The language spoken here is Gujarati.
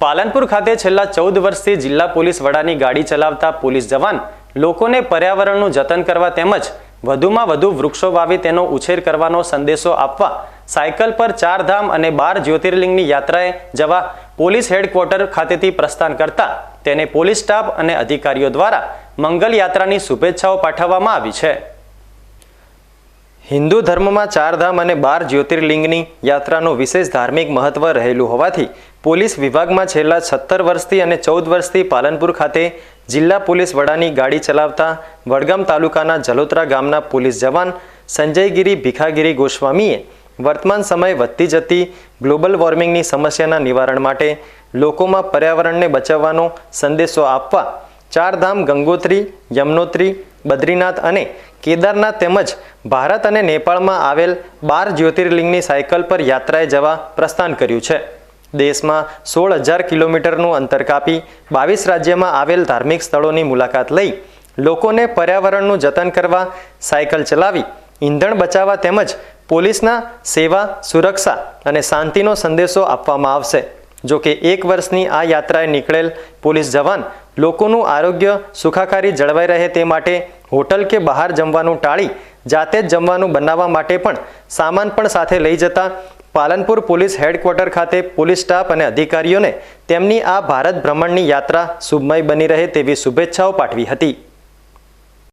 પાલનપુર ખાતે છેલ્લા ચૌદ વર્ષથી જિલ્લા પોલીસ વડાની ગાડી ચલાવતા પોલીસ જવાન લોકોને પર્યાવરણનું જતન કરવા તેમજ વધુમાં વધુ વૃક્ષો વાવી તેનો ઉછેર કરવાનો સંદેશો આપવા સાયકલ પર ચાર ધામ અને બાર જ્યોતિર્લિંગની યાત્રાએ જવા પોલીસ હેડક્વાર્ટર ખાતેથી પ્રસ્થાન કરતા તેને પોલીસ સ્ટાફ અને અધિકારીઓ દ્વારા મંગલ યાત્રાની શુભેચ્છાઓ પાઠવવામાં આવી છે. હિન્દુ ધર્મમાં ચારધામ અને બાર જ્યોતિર્લિંગની યાત્રાનું વિશેષ ધાર્મિક મહત્વ રહેલું હોવાથી પોલીસ વિભાગમાં છેલ્લા સત્તર વર્ષથી અને ચૌદ વર્ષથી પાલનપુર ખાતે જિલ્લા પોલીસ વડાની ગાડી ચલાવતા વડગામ તાલુકાના જલોત્રા ગામના પોલીસ જવાન સંજયગીરી ભીખાગીરી ગોસ્વામીએ વર્તમાન સમયે વધતી જતી ગ્લોબલ વોર્મિંગની સમસ્યાના નિવારણ માટે લોકોમાં પર્યાવરણને બચાવવાનો સંદેશો આપવા ચારધામ ગંગોત્રી, યમનોત્રી બદ્રીનાથ અને કેદારનાથ તેમજ ભારત અને નેપાળમાં આવેલ બાર જ્યોતિર્લિંગની સાયકલ પર યાત્રાએ જવા પ્રસ્થાન કર્યું છે. દેશમાં સોળ હજાર કિલોમીટરનું અંતર કાપી બાવીસ રાજ્યમાં આવેલ ધાર્મિક સ્થળોની મુલાકાત લઈ લોકોને પર્યાવરણનું જતન કરવા સાયકલ ચલાવી, ઈંધણ બચાવવા તેમજ પોલીસના સેવા, સુરક્ષા અને શાંતિનો સંદેશો આપવામાં આવશે. જોકે એક વર્ષની આ યાત્રાએ નીકળેલ પોલીસ જવાન લોકોનું આરોગ્ય સુખાકારી જળવાઈ રહે તે માટે હોટલ કે બહાર જમવાનું ટાળી જાતે જ જમવાનું બનાવવા માટે પણ સામાન પણ સાથે લઈ જતા પાલનપુર પોલીસ હેડક્વાર્ટર ખાતે પોલીસ સ્ટાફ અને અધિકારીઓને તેમની આ ભારત ભ્રમણની યાત્રા શુભમય બની રહે તેવી શુભેચ્છાઓ પાઠવી હતી.